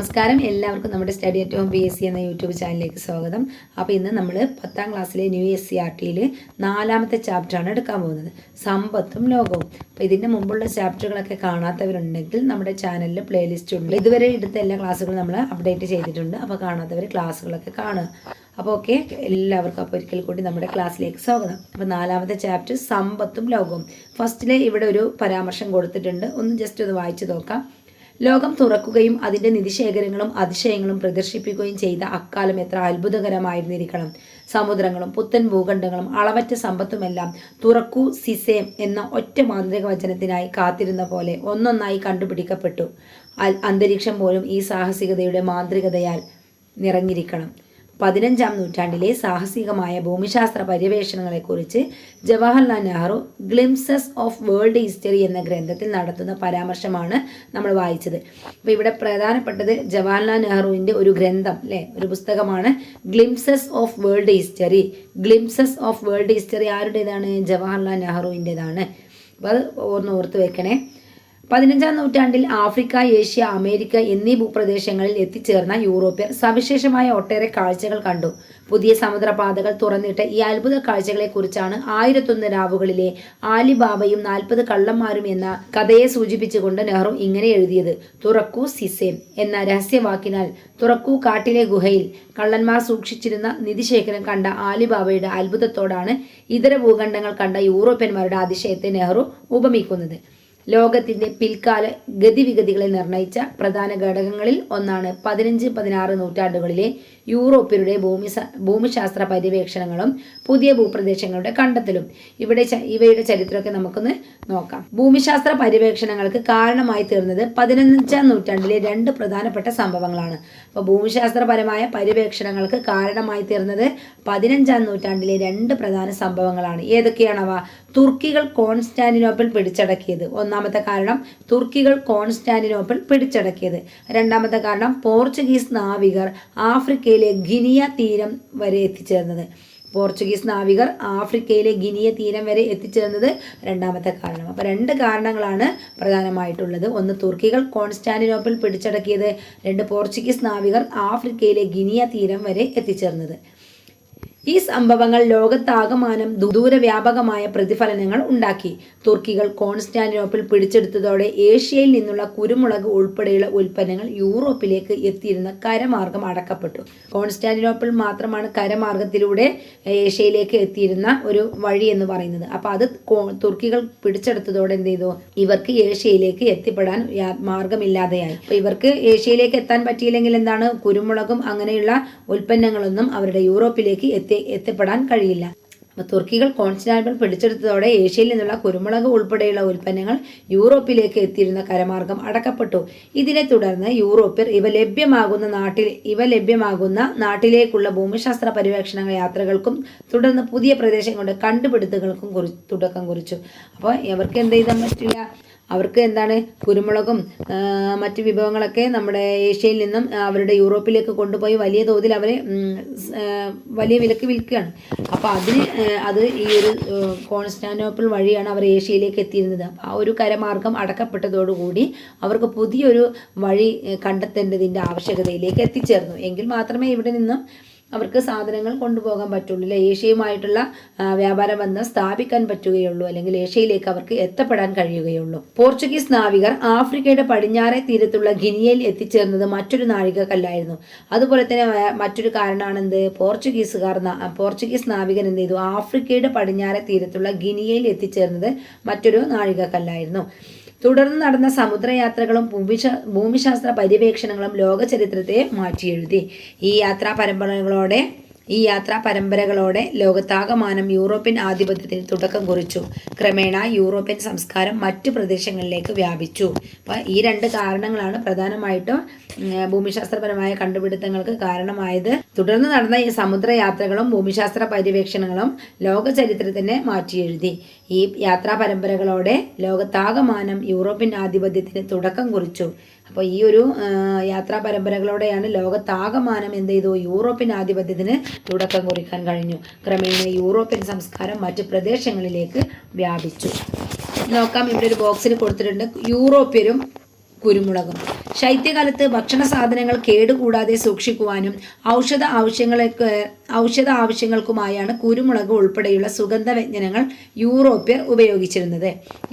നമസ്കാരം. എല്ലാവർക്കും നമ്മുടെ study at home B S C എന്ന യൂട്യൂബ് ചാനലിലേക്ക് സ്വാഗതം. അപ്പോൾ ഇന്ന് നമ്മൾ പത്താം ക്ലാസ്സിലെ ന്യൂ എസ് സി ആർ ടിയിൽ നാലാമത്തെ ചാപ്റ്ററാണ് എടുക്കാൻ പോകുന്നത്. സമ്പത്തും ലോകവും. അപ്പോൾ ഇതിന്റെ മുമ്പുള്ള ചാപ്റ്ററുകളൊക്കെ കാണാത്തവരുണ്ടെങ്കിൽ നമ്മുടെ ചാനലിൽ പ്ലേലിസ്റ്റ് ഉണ്ട്. ഇതുവരെ എടുത്ത എല്ലാ ക്ലാസ്സുകളും നമ്മൾ അപ്ഡേറ്റ് ചെയ്തിട്ടുണ്ട്. അപ്പോൾ കാണാത്തവർ ക്ലാസ്സുകളൊക്കെ കാണുക. അപ്പോൾ ഓക്കെ എല്ലാവർക്കും അപ്പോൾ ഒരിക്കൽ കൂടി നമ്മുടെ ക്ലാസ്സിലേക്ക് സ്വാഗതം. അപ്പോൾ നാലാമത്തെ ചാപ്റ്റർ സമ്പത്തും ലോകവും. ഫസ്റ്റിൽ ഇവിടെ ഒരു പരാമർശം കൊടുത്തിട്ടുണ്ട്. ഒന്ന് ജസ്റ്റ് ഒന്ന് വായിച്ചു നോക്കാം. ലോകം തുറക്കുകയും അതിന്റെ നിധിശേഖരങ്ങളും അതിശയങ്ങളും പ്രദർശിപ്പിക്കുകയും ചെയ്ത അക്കാലം എത്ര അത്ഭുതകരമായിരുന്നിരിക്കണം. സമുദ്രങ്ങളും പുത്തൻ ഭൂഖണ്ഡങ്ങളും അളവറ്റ സമ്പത്തുമെല്ലാം തുറക്കു സിസേം എന്ന ഒറ്റ മാന്ത്രിക വചനത്തിനായി കാത്തിരുന്ന പോലെ ഒന്നൊന്നായി കണ്ടുപിടിക്കപ്പെട്ടു. അന്തരീക്ഷം പോലും ഈ സാഹസികതയുടെ മാന്ത്രികതയാൽ നിറഞ്ഞിരിക്കണം. പതിനഞ്ചാം നൂറ്റാണ്ടിലെ സാഹസികമായ ഭൂമിശാസ്ത്ര പര്യവേഷണങ്ങളെക്കുറിച്ച് Jawaharlal Nehru Glimpses of World History എന്ന ഗ്രന്ഥത്തിൽ നടത്തുന്ന പരാമർശമാണ് നമ്മൾ വായിച്ചത്. അപ്പോൾ ഇവിടെ പ്രധാനപ്പെട്ടത് ജവഹർലാൽ നെഹ്റുവിന്റെ ഒരു ഗ്രന്ഥം അല്ലേ? ഒരു പുസ്തകമാണ് Glimpses of World History. Glimpses of World History ആരുടേതാണ്? ജവഹർലാൽ നെഹ്റുവിന്റെതാണ്. അപ്പോൾ അത് ഒന്ന് ഓർത്ത് വെക്കണേ. പതിനഞ്ചാം നൂറ്റാണ്ടിൽ ആഫ്രിക്ക ഏഷ്യ അമേരിക്ക എന്നീ ഭൂപ്രദേശങ്ങളിൽ എത്തിച്ചേർന്ന യൂറോപ്യർ സവിശേഷമായ ഒട്ടേറെ കാഴ്ചകൾ കണ്ടു. പുതിയ സമുദ്രപാതകൾ തുറന്നിട്ട് ഈ അത്ഭുത കാഴ്ചകളെക്കുറിച്ചാണ് ആയിരത്തൊന്ന് രാവുകളിലെ ആലിബാബയും നാൽപ്പത് കള്ളന്മാരും എന്ന കഥയെ സൂചിപ്പിച്ചുകൊണ്ട് നെഹ്റു ഇങ്ങനെ എഴുതിയത്. തുറക്കൂ സിസേം എന്ന രഹസ്യവാക്കിനാൽ തുറക്കൂ കാട്ടിലെ ഗുഹയിൽ കള്ളന്മാർ സൂക്ഷിച്ചിരുന്ന നിധിശേഖരം കണ്ട ആലിബാബയുടെ അത്ഭുതത്തോടാണ് ഇതര ഭൂഖണ്ഡങ്ങൾ കണ്ട യൂറോപ്യന്മാരുടെ അതിശയത്തെ നെഹ്റു ഉപമിക്കുന്നത്. ലോകത്തിന്റെ പിൽക്കാല ഗതിവിഗതികളെ നിർണയിച്ച പ്രധാന ഘടകങ്ങളിൽ ഒന്നാണ് പതിനഞ്ച് പതിനാറ് നൂറ്റാണ്ടുകളിലെ യൂറോപ്യരുടെ ഭൂമി ഭൂമിശാസ്ത്ര പര്യവേക്ഷണങ്ങളും പുതിയ ഭൂപ്രദേശങ്ങളുടെ കണ്ടെത്തലും. ഇവിടെ ഇവയുടെ ചരിത്രമൊക്കെ നമുക്കൊന്ന് നോക്കാം. ഭൂമിശാസ്ത്ര പര്യവേക്ഷണങ്ങൾക്ക് കാരണമായി തീർന്നത് പതിനഞ്ചാം നൂറ്റാണ്ടിലെ രണ്ട് പ്രധാനപ്പെട്ട സംഭവങ്ങളാണ്. അപ്പോൾ ഭൂമിശാസ്ത്രപരമായ പര്യവേക്ഷണങ്ങൾക്ക് കാരണമായി തീർന്നത് പതിനഞ്ചാം നൂറ്റാണ്ടിലെ രണ്ട് പ്രധാന സംഭവങ്ങളാണ്. ഏതൊക്കെയാണവ? തുർക്കികൾ കോൺസ്റ്റാന്റിനോപ്പിൾ പിടിച്ചടക്കിയത്. ഒന്നാമത്തെ കാരണം തുർക്കികൾ കോൺസ്റ്റാന്റിനോപ്പിൾ പിടിച്ചടക്കിയത്. രണ്ടാമത്തെ കാരണം പോർച്ചുഗീസ് നാവികർ ആഫ്രിക്കയിലെ ഗിനിയ തീരം വരെ എത്തിച്ചേർന്നത്. പോർച്ചുഗീസ് നാവികർ ആഫ്രിക്കയിലെ ഗിനിയ തീരം വരെ എത്തിച്ചേർന്നത് രണ്ടാമത്തെ കാരണം അപ്പോൾ രണ്ട് കാരണങ്ങളാണ് പ്രധാനമായിട്ടുള്ളത്. ഒന്ന് തുർക്കികൾ കോൺസ്റ്റാന്റിനോപ്പിൾ പിടിച്ചടക്കിയത്. രണ്ട് പോർച്ചുഗീസ് നാവികർ ആഫ്രിക്കയിലെ ഗിനിയ തീരം വരെ എത്തിച്ചേർന്നത്. ഈ സംഭവങ്ങൾ ലോകത്താകമാനം ദൂരവ്യാപകമായ പ്രതിഫലനങ്ങൾ ഉണ്ടാക്കി. തുർക്കികൾ കോൺസ്റ്റാന്റിനോപ്പിൾ പിടിച്ചെടുത്തതോടെ ഏഷ്യയിൽ നിന്നുള്ള കുരുമുളക് ഉൾപ്പെടെയുള്ള ഉൽപ്പന്നങ്ങൾ യൂറോപ്പിലേക്ക് എത്തിയിരുന്ന കരമാർഗം അടക്കപ്പെട്ടു. കോൺസ്റ്റാന്റിനോപ്പിൾ മാത്രമാണ് കരമാർഗത്തിലൂടെ ഏഷ്യയിലേക്ക് എത്തിയിരുന്ന ഒരു വഴി എന്ന് പറയുന്നത്. അപ്പോൾ അത് തുർക്കികൾ പിടിച്ചെടുത്തതോടെ എന്ത് ചെയ്തു? ഇവർക്ക് ഏഷ്യയിലേക്ക് എത്തിപ്പെടാൻ മാർഗമില്ലാതെയായി. അപ്പോൾ ഇവർക്ക് ഏഷ്യയിലേക്ക് എത്താൻ പറ്റിയില്ലെങ്കിൽ എന്താണ്? കുരുമുളകും അങ്ങനെയുള്ള ഉൽപ്പന്നങ്ങളൊന്നും അവരുടെ യൂറോപ്പിലേക്ക് എത്തി എത്തിപ്പെടാൻ കഴിയില്ല. തുർക്കികൾ കോൺസ്റ്റാന്റിനോപ്പിൾ പിടിച്ചെടുത്തതോടെ ഏഷ്യയിൽ നിന്നുള്ള കുരുമുളക് ഉൾപ്പെടെയുള്ള ഉൽപ്പന്നങ്ങൾ യൂറോപ്പിലേക്ക് എത്തിയിരുന്ന കരമാർഗം അടക്കപ്പെട്ടു. ഇതിനെ തുടർന്ന് യൂറോപ്യർ ഇവ ലഭ്യമാകുന്ന നാട്ടിൽ ഇവ ലഭ്യമാകുന്ന നാട്ടിലേക്കുള്ള ഭൂമിശാസ്ത്ര പര്യവേക്ഷണ യാത്രകൾക്കും തുടർന്ന് പുതിയ പ്രദേശങ്ങളുടെ കണ്ടുപിടുത്തുകൾക്കും കുറി തുടക്കം കുറിച്ചു. അപ്പോൾ ഇവർക്ക് എന്ത് ചെയ്താൻ പറ്റില്ല? അവർക്ക് എന്താണ് കുരുമുളകും മറ്റു വിഭവങ്ങളൊക്കെ നമ്മുടെ ഏഷ്യയിൽ നിന്നും അവരുടെ യൂറോപ്പിലേക്ക് കൊണ്ടുപോയി വലിയ തോതിൽ അവരെ വലിയ വിലക്ക് വിൽക്കുകയാണ്. അപ്പോൾ അതിന് അത് ഈ ഒരു കോൺസ്റ്റാനോപ്പിൾ വഴിയാണ് അവർ ഏഷ്യയിലേക്ക് എത്തിയിരുന്നത്. ആ ഒരു കരമാർഗം അടക്കപ്പെട്ടതോടുകൂടി അവർക്ക് പുതിയൊരു വഴി കണ്ടെത്തേണ്ടതിന്റെ ആവശ്യകതയിലേക്ക് എത്തിച്ചേർന്നു. എങ്കിൽ മാത്രമേ ഇവിടെ നിന്നും അവർക്ക് സാധനങ്ങൾ കൊണ്ടുപോകാൻ പറ്റുള്ളൂ. അല്ലെ? ഏഷ്യയുമായിട്ടുള്ള വ്യാപാര ബന്ധം സ്ഥാപിക്കാൻ പറ്റുകയുള്ളൂ. അല്ലെങ്കിൽ ഏഷ്യയിലേക്ക് അവർക്ക് എത്തപ്പെടാൻ കഴിയുകയുള്ളൂ. പോർച്ചുഗീസ് നാവികർ ആഫ്രിക്കയുടെ പടിഞ്ഞാറെ തീരത്തുള്ള ഗിനിയയിൽ എത്തിച്ചേർന്നത് മറ്റൊരു നാഴികക്കല്ലായിരുന്നു. അതുപോലെ തന്നെ മറ്റൊരു കാരണമാണെന്ത് പോർച്ചുഗീസുകാർ പോർച്ചുഗീസ് നാവികൻ എന്ത് ചെയ്തു? ആഫ്രിക്കയുടെ പടിഞ്ഞാറെ തീരത്തുള്ള ഗിനിയയിൽ എത്തിച്ചേർന്നത് മറ്റൊരു നാഴികക്കല്ലായിരുന്നു. തുടർന്ന് നടന്ന സമുദ്രയാത്രകളും ഭൂമിശാ ഭൂമിശാസ്ത്ര പര്യവേക്ഷണങ്ങളും ലോകചരിത്രത്തെ മാറ്റിയെഴുതി. ഈ യാത്രാ പരമ്പരകളോടെ ഈ യാത്രാ പരമ്പരകളോടെ ലോകത്താകമാനം യൂറോപ്യൻ ആധിപത്യത്തിന് തുടക്കം കുറിച്ചു. ക്രമേണ യൂറോപ്യൻ സംസ്കാരം മറ്റു പ്രദേശങ്ങളിലേക്ക് വ്യാപിച്ചു. അപ്പോൾ ഈ രണ്ട് കാരണങ്ങളാണ് പ്രധാനമായിട്ടും ഭൂമിശാസ്ത്രപരമായ കണ്ടുപിടുത്തങ്ങൾക്ക് കാരണമായത്. തുടർന്ന് നടന്ന ഈ സമുദ്രയാത്രകളും ഭൂമിശാസ്ത്ര പര്യവേക്ഷണങ്ങളും ലോക ചരിത്രത്തിനെ മാറ്റിയെഴുതി. ഈ യാത്രാ പരമ്പരകളോടെ ലോകത്താകമാനം യൂറോപ്യൻ ആധിപത്യത്തിന് തുടക്കം കുറിച്ചു. അപ്പോൾ ഈ ഒരു യാത്രാ പരമ്പരകളോടെയാണ് ലോകത്താകമാനം എന്ത് ചെയ്തു? യൂറോപ്യൻ ആധിപത്യത്തിന് തുടക്കം കുറിക്കാൻ കഴിഞ്ഞു. ക്രമേണ യൂറോപ്യൻ സംസ്കാരം മറ്റ് പ്രദേശങ്ങളിലേക്ക് വ്യാപിച്ചു. നോക്കാം ഇവിടെ ഒരു ബോക്സിൽ കൊടുത്തിട്ടുണ്ട്. യൂറോപ്യരും കുരുമുളകും. ശൈത്യകാലത്ത് ഭക്ഷണ സാധനങ്ങൾ കേടുകൂടാതെ സൂക്ഷിക്കുവാനും ഔഷധ ആവശ്യങ്ങൾക്ക് ഔഷധ ആവശ്യങ്ങൾക്കുമായാണ് കുരുമുളക് ഉൾപ്പെടെയുള്ള സുഗന്ധ വ്യഞ്ജനങ്ങൾ യൂറോപ്യർ ഉപയോഗിച്ചിരുന്നത്.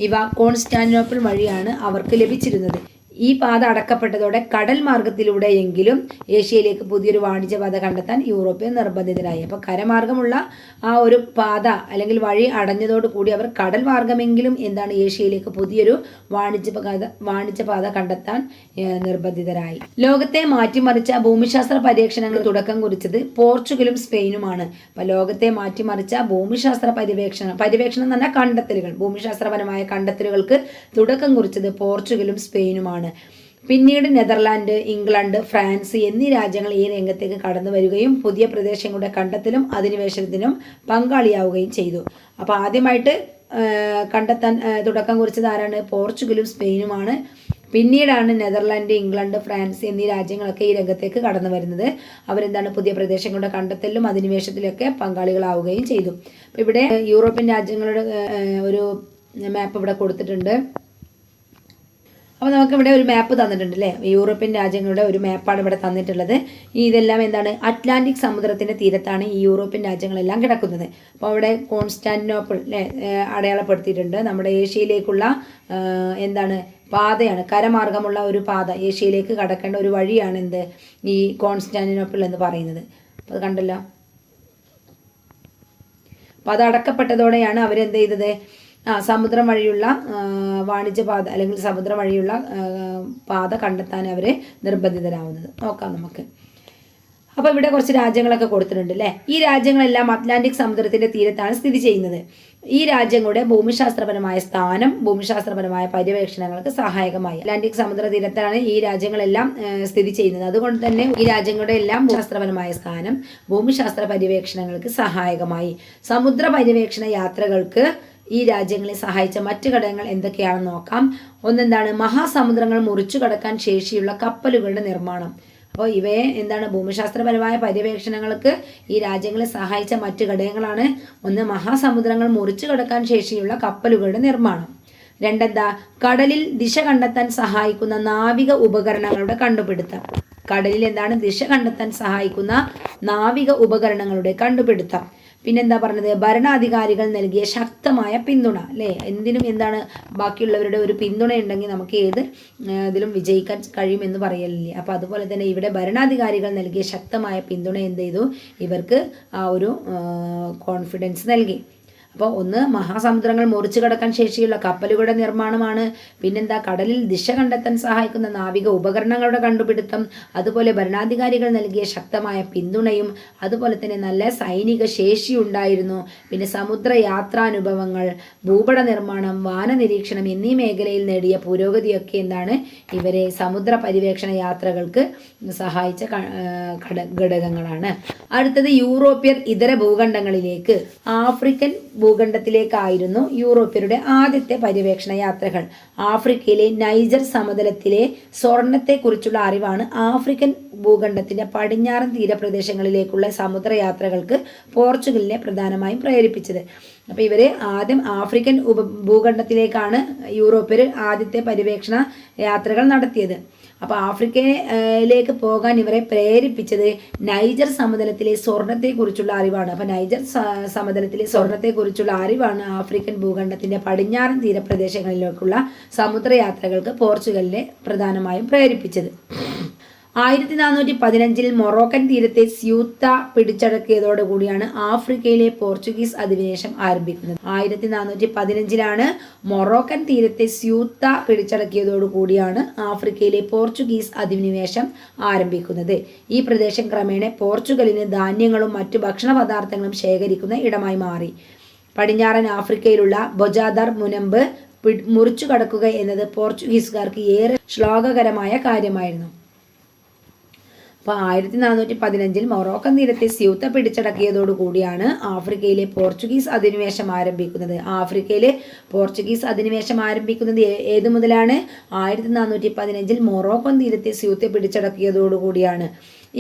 ഇവ കോൺസ്റ്റാന്റിനോപ്പിൾ വഴിയാണ് അവർക്ക് ലഭിച്ചിരുന്നത്. ഈ പാത അടക്കപ്പെട്ടതോടെ കടൽ മാർഗത്തിലൂടെയെങ്കിലും ഏഷ്യയിലേക്ക് പുതിയൊരു വാണിജ്യ പാത കണ്ടെത്താൻ യൂറോപ്യൻ നിർബന്ധിതരായി അപ്പോൾ കരമാർഗമുള്ള ആ ഒരു പാത അല്ലെങ്കിൽ വഴി അടഞ്ഞതോടുകൂടി അവർ കടൽ മാർഗമെങ്കിലും എന്താണ് ഏഷ്യയിലേക്ക് പുതിയൊരു വാണിജ്യപാത വാണിജ്യപാത കണ്ടെത്താൻ ഏഹ്, നിർബന്ധിതരായി. ലോകത്തെ മാറ്റിമറിച്ച ഭൂമിശാസ്ത്ര പര്യവേക്ഷണങ്ങൾ തുടക്കം കുറിച്ചത് പോർച്ചുഗലും സ്പെയിനുമാണ്. അപ്പോൾ ലോകത്തെ മാറ്റിമറിച്ച ഭൂമിശാസ്ത്ര പര്യവേക്ഷണം പര്യവേക്ഷണം എന്ന് പറഞ്ഞാൽ കണ്ടെത്തലുകൾ ഭൂമിശാസ്ത്രപരമായ കണ്ടെത്തലുകൾക്ക് തുടക്കം കുറിച്ചത് പോർച്ചുഗലും സ്പെയിനുമാണ്. പിന്നീട് നെതർലാൻഡ് ഇംഗ്ലണ്ട് ഫ്രാൻസ് എന്നീ രാജ്യങ്ങൾ ഈ രംഗത്തേക്ക് കടന്നു വരികയും പുതിയ പ്രദേശങ്ങളുടെ കണ്ടെത്തലും അധിനിവേശനത്തിനും പങ്കാളിയാവുകയും ചെയ്തു. അപ്പോൾ ആദ്യമായിട്ട് കണ്ടെത്താൻ തുടക്കം കുറിച്ചത് ആരാണ്? പോർച്ചുഗലും സ്പെയിനുമാണ്. പിന്നീടാണ് നെതർലാൻഡ് ഇംഗ്ലണ്ട് ഫ്രാൻസ് എന്നീ രാജ്യങ്ങളൊക്കെ ഈ രംഗത്തേക്ക് കടന്നു വരുന്നത്. അവരെന്താണ് പുതിയ പ്രദേശങ്ങളുടെ കണ്ടെത്തലിലും അധിനിവേശത്തിലൊക്കെ പങ്കാളികളാവുകയും ചെയ്തു. അപ്പോൾ ഇവിടെ യൂറോപ്യൻ രാജ്യങ്ങളുടെ ഒരു മാപ്പ് ഇവിടെ കൊടുത്തിട്ടുണ്ട്. അപ്പോൾ നമുക്കിവിടെ ഒരു മാപ്പ് തന്നിട്ടുണ്ട് അല്ലേ യൂറോപ്യൻ രാജ്യങ്ങളുടെ ഒരു മാപ്പാണ് ഇവിടെ തന്നിട്ടുള്ളത്. ഈ ഇതെല്ലാം എന്താണ്? അറ്റ്ലാന്റിക് സമുദ്രത്തിന്റെ തീരത്താണ് ഈ യൂറോപ്യൻ രാജ്യങ്ങളെല്ലാം കിടക്കുന്നത്. അപ്പോൾ അവിടെ കോൺസ്റ്റാന്റിനോപ്പിൾ അല്ലേ അടയാളപ്പെടുത്തിയിട്ടുണ്ട്. നമ്മുടെ ഏഷ്യയിലേക്കുള്ള എന്താണ് പാതയാണ്. കരമാർഗമുള്ള ഒരു പാത. ഏഷ്യയിലേക്ക് കടക്കേണ്ട ഒരു വഴിയാണ് എന്ത്? ഈ കോൺസ്റ്റാന്റിനോപ്പിൾ എന്ന് പറയുന്നത്. അപ്പോൾ അത് കണ്ടല്ലോ. അപ്പോൾ അത് അടക്കപ്പെട്ടതോടെയാണ് അവരെന്ത് ചെയ്തത്? ആ സമുദ്രം വഴിയുള്ള വാണിജ്യപാത അല്ലെങ്കിൽ സമുദ്രം വഴിയുള്ള പാത കണ്ടെത്താൻ അവർ നിർബന്ധിതരാവുന്നത്. നോക്കാം നമുക്ക്. അപ്പോൾ ഇവിടെ കുറച്ച് രാജ്യങ്ങളൊക്കെ കൊടുത്തിട്ടുണ്ട് അല്ലേ ഈ രാജ്യങ്ങളെല്ലാം അറ്റ്ലാന്റിക് സമുദ്രത്തിന്റെ തീരത്താണ് സ്ഥിതി ചെയ്യുന്നത്. ഈ രാജ്യങ്ങളുടെ ഭൂമിശാസ്ത്രപരമായ സ്ഥാനം ഭൂമിശാസ്ത്രപരമായ പര്യവേക്ഷണങ്ങൾക്ക് സഹായകമായി. അറ്റ്ലാന്റിക് സമുദ്ര തീരത്താണ് ഈ രാജ്യങ്ങളെല്ലാം സ്ഥിതി ചെയ്യുന്നത്. അതുകൊണ്ട് തന്നെ ഈ രാജ്യങ്ങളുടെ എല്ലാം ഭൂമിശാസ്ത്രപരമായ സ്ഥാനം ഭൂമിശാസ്ത്ര പര്യവേക്ഷണങ്ങൾക്ക് സഹായകമായി. സമുദ്ര പര്യവേക്ഷണ യാത്രകൾക്ക് ഈ രാജ്യങ്ങളെ സഹായിച്ച മറ്റു ഘടകങ്ങൾ എന്തൊക്കെയാണെന്ന് നോക്കാം. ഒന്നെന്താണ്? മഹാസമുദ്രങ്ങൾ മുറിച്ചു കടക്കാൻ ശേഷിയുള്ള കപ്പലുകളുടെ നിർമ്മാണം. അപ്പോൾ ഇവയെ എന്താണ്? ഭൂമിശാസ്ത്രപരമായ പര്യവേക്ഷണങ്ങൾക്ക് ഈ രാജ്യങ്ങളെ സഹായിച്ച മറ്റു ഘടകങ്ങളാണ്. ഒന്ന് മഹാസമുദ്രങ്ങൾ മുറിച്ചു കടക്കാൻ ശേഷിയുള്ള കപ്പലുകളുടെ നിർമ്മാണം. രണ്ടെന്താ? കടലിൽ ദിശ കണ്ടെത്താൻ സഹായിക്കുന്ന നാവിക ഉപകരണങ്ങളുടെ കണ്ടുപിടുത്തം. കടലിൽ എന്താണ്? ദിശ കണ്ടെത്താൻ സഹായിക്കുന്ന നാവിക ഉപകരണങ്ങളുടെ കണ്ടുപിടുത്തം. പിന്നെന്താ പറഞ്ഞത്? ഭരണാധികാരികൾ നൽകിയ ശക്തമായ പിന്തുണ അല്ലേ? എന്തിനും എന്താണ് ബാക്കിയുള്ളവരുടെ ഒരു പിന്തുണ ഉണ്ടെങ്കിൽ നമുക്ക് ഏത് ഇതിലും വിജയിക്കാൻ കഴിയുമെന്ന് പറയലില്ലേ? അപ്പോൾ അതുപോലെ തന്നെ ഇവിടെ ഭരണാധികാരികൾ നൽകിയ ശക്തമായ പിന്തുണ എന്ത് ചെയ്തു? ഇവർക്ക് ആ ഒരു കോൺഫിഡൻസ് നൽകി. അപ്പോൾ ഒന്ന് മഹാസമുദ്രങ്ങൾ മുറിച്ചു കടക്കാൻ ശേഷിയുള്ള കപ്പലുകളുടെ നിർമ്മാണമാണ്. പിന്നെന്താ കടലിൽ ദിശ കണ്ടെത്താൻ സഹായിക്കുന്ന നാവിക ഉപകരണങ്ങളുടെ കണ്ടുപിടുത്തം അതുപോലെ ഭരണാധികാരികൾ നൽകിയ ശക്തമായ പിന്തുണയും അതുപോലെ തന്നെ നല്ല സൈനിക ശേഷി ഉണ്ടായിരുന്നു. പിന്നെ സമുദ്ര യാത്രാനുഭവങ്ങൾ ഭൂപട നിർമ്മാണം വാന നിരീക്ഷണം എന്നീ മേഖലയിൽ നേടിയ പുരോഗതിയൊക്കെ എന്താണ് ഇവരെ സമുദ്ര പര്യവേക്ഷണ യാത്രകൾക്ക് സഹായിച്ച ഘടകങ്ങളാണ്. അടുത്തത് യൂറോപ്യർ ഇതര ഭൂഖണ്ഡങ്ങളിലേക്ക് ആഫ്രിക്കൻ ഭൂഖണ്ഡത്തിലേക്കായിരുന്നു യൂറോപ്യരുടെ ആദ്യത്തെ പര്യവേക്ഷണ യാത്രകൾ. ആഫ്രിക്കയിലെ നൈജർ സമതലത്തിലെ സ്വർണത്തെക്കുറിച്ചുള്ള അറിവാണ് ആഫ്രിക്കൻ ഭൂഖണ്ഡത്തിന്റെ പടിഞ്ഞാറൻ തീരപ്രദേശങ്ങളിലേക്കുള്ള സമുദ്രയാത്രകൾക്ക് പോർച്ചുഗലിനെ പ്രധാനമായും പ്രേരിപ്പിച്ചത്. അപ്പോൾ ഇവർ ആദ്യം ആഫ്രിക്കൻ ഉപ ഭൂഖണ്ഡത്തിലേക്കാണ് യൂറോപ്യർ ആദ്യത്തെ പര്യവേക്ഷണ യാത്രകൾ നടത്തിയത്. അപ്പോൾ ആഫ്രിക്കയിലേക്ക് പോകാൻ ഇവരെ പ്രേരിപ്പിച്ചത് നൈജർ സമതലത്തിലെ സ്വർണത്തെക്കുറിച്ചുള്ള അറിവാണ്. അപ്പോൾ നൈജർ സമതലത്തിലെ സ്വർണത്തെക്കുറിച്ചുള്ള അറിവാണ് ആഫ്രിക്കൻ ഭൂഖണ്ഡത്തിന്റെ പടിഞ്ഞാറൻ തീരപ്രദേശങ്ങളിലേക്കുള്ള സമുദ്രയാത്രകൾക്ക് പോർച്ചുഗലിനെ പ്രധാനമായും പ്രേരിപ്പിച്ചത്. ആയിരത്തി നാനൂറ്റി പതിനഞ്ചിൽ മൊറോക്കൻ തീരത്തെ സ്യൂത്ത പിടിച്ചടക്കിയതോടുകൂടിയാണ് ആഫ്രിക്കയിലെ പോർച്ചുഗീസ് അധിനിവേശം ആരംഭിക്കുന്നത്. ആയിരത്തി നാനൂറ്റി പതിനഞ്ചിലാണ് മൊറോക്കൻ തീരത്തെ സ്യൂത്ത പിടിച്ചടക്കിയതോടുകൂടിയാണ് ആഫ്രിക്കയിലെ പോർച്ചുഗീസ് അധിനിവേശം ആരംഭിക്കുന്നത്. ഈ പ്രദേശം ക്രമേണ പോർച്ചുഗലിന് ധാന്യങ്ങളും മറ്റു ഭക്ഷണ പദാർത്ഥങ്ങളും ശേഖരിക്കുന്ന ഇടമായി മാറി. പടിഞ്ഞാറൻ ആഫ്രിക്കയിലുള്ള ബൊജാദർ മുനമ്പ് മുറിച്ചു കടക്കുക എന്നത് പോർച്ചുഗീസുകാർക്ക് ഏറെ ശ്ലോകകരമായ കാര്യമായിരുന്നു. അപ്പോൾ ആയിരത്തി നാനൂറ്റി പതിനഞ്ചിൽ മൊറോക്കൻ തീരത്തെ സ്യൂത്ത പിടിച്ചടക്കിയതോടുകൂടിയാണ് ആഫ്രിക്കയിലെ പോർച്ചുഗീസ് അധിനിവേശം ആരംഭിക്കുന്നത്. ആഫ്രിക്കയിലെ പോർച്ചുഗീസ് അധിനിവേശം ആരംഭിക്കുന്നത് ഏത് മുതലാണ്? ആയിരത്തി നാനൂറ്റി പതിനഞ്ചിൽ മൊറോക്കൻ തീരത്തെ സ്യൂത്ത പിടിച്ചടക്കിയതോടുകൂടിയാണ്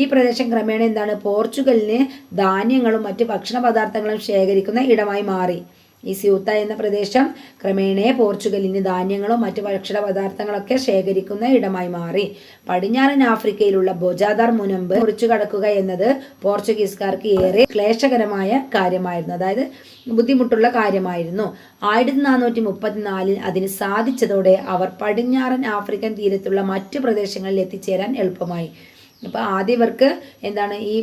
ഈ പ്രദേശം ക്രമേണ എന്താണ്? പോർച്ചുഗലിന് ധാന്യങ്ങളും മറ്റ് ഭക്ഷണ പദാർത്ഥങ്ങളും ശേഖരിക്കുന്ന ഇടമായി മാറി. ഈ സ്യൂത്ത എന്ന പ്രദേശം ക്രമേണ പോർച്ചുഗലിന് ധാന്യങ്ങളും മറ്റു ഭക്ഷണ പദാർത്ഥങ്ങളൊക്കെ ശേഖരിക്കുന്ന ഇടമായി മാറി. പടിഞ്ഞാറൻ ആഫ്രിക്കയിലുള്ള ബൊജാദാർ മുനമ്പ് മുറിച്ചു കടക്കുക എന്നത് പോർച്ചുഗീസുകാർക്ക് ഏറെ ക്ലേശകരമായ കാര്യമായിരുന്നു. അതായത് ബുദ്ധിമുട്ടുള്ള കാര്യമായിരുന്നു. ആയിരത്തി നാനൂറ്റി മുപ്പത്തിനാലിൽ അതിന് സാധിച്ചതോടെ അവർ പടിഞ്ഞാറൻ ആഫ്രിക്കൻ തീരത്തുള്ള മറ്റു പ്രദേശങ്ങളിൽ എത്തിച്ചേരാൻ എളുപ്പമായി. അപ്പോൾ ആദ്യം ഇവർക്ക് എന്താണ് ഈ